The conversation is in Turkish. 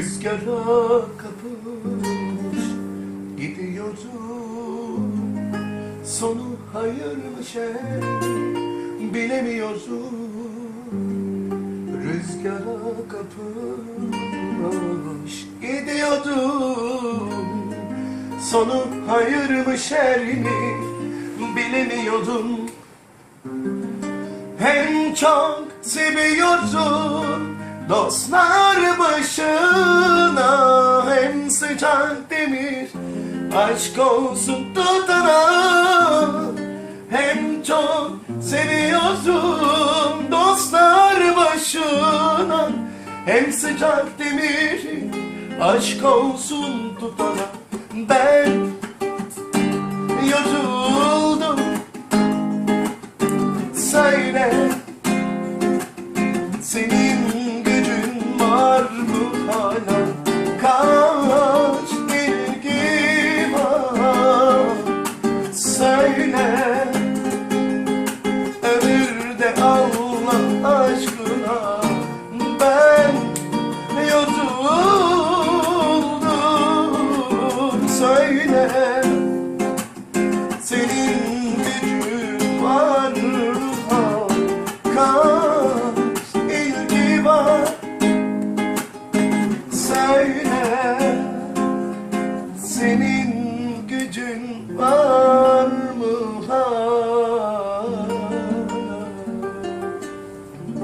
Rüzgara kapılmış gidiyordum Sonu hayır mı şer bilemiyorum Rüzgara kapılmış gidiyordum Sonu hayır mı şer mi? Bilemiyordum hem çok seviyordum Dostlar başına Hem sıcak demir Aşk olsun tutana Hem çok seviyordum Dostlar başına Hem sıcak demir Aşk olsun tutana. Ben yoruldum söyle Senin Söyle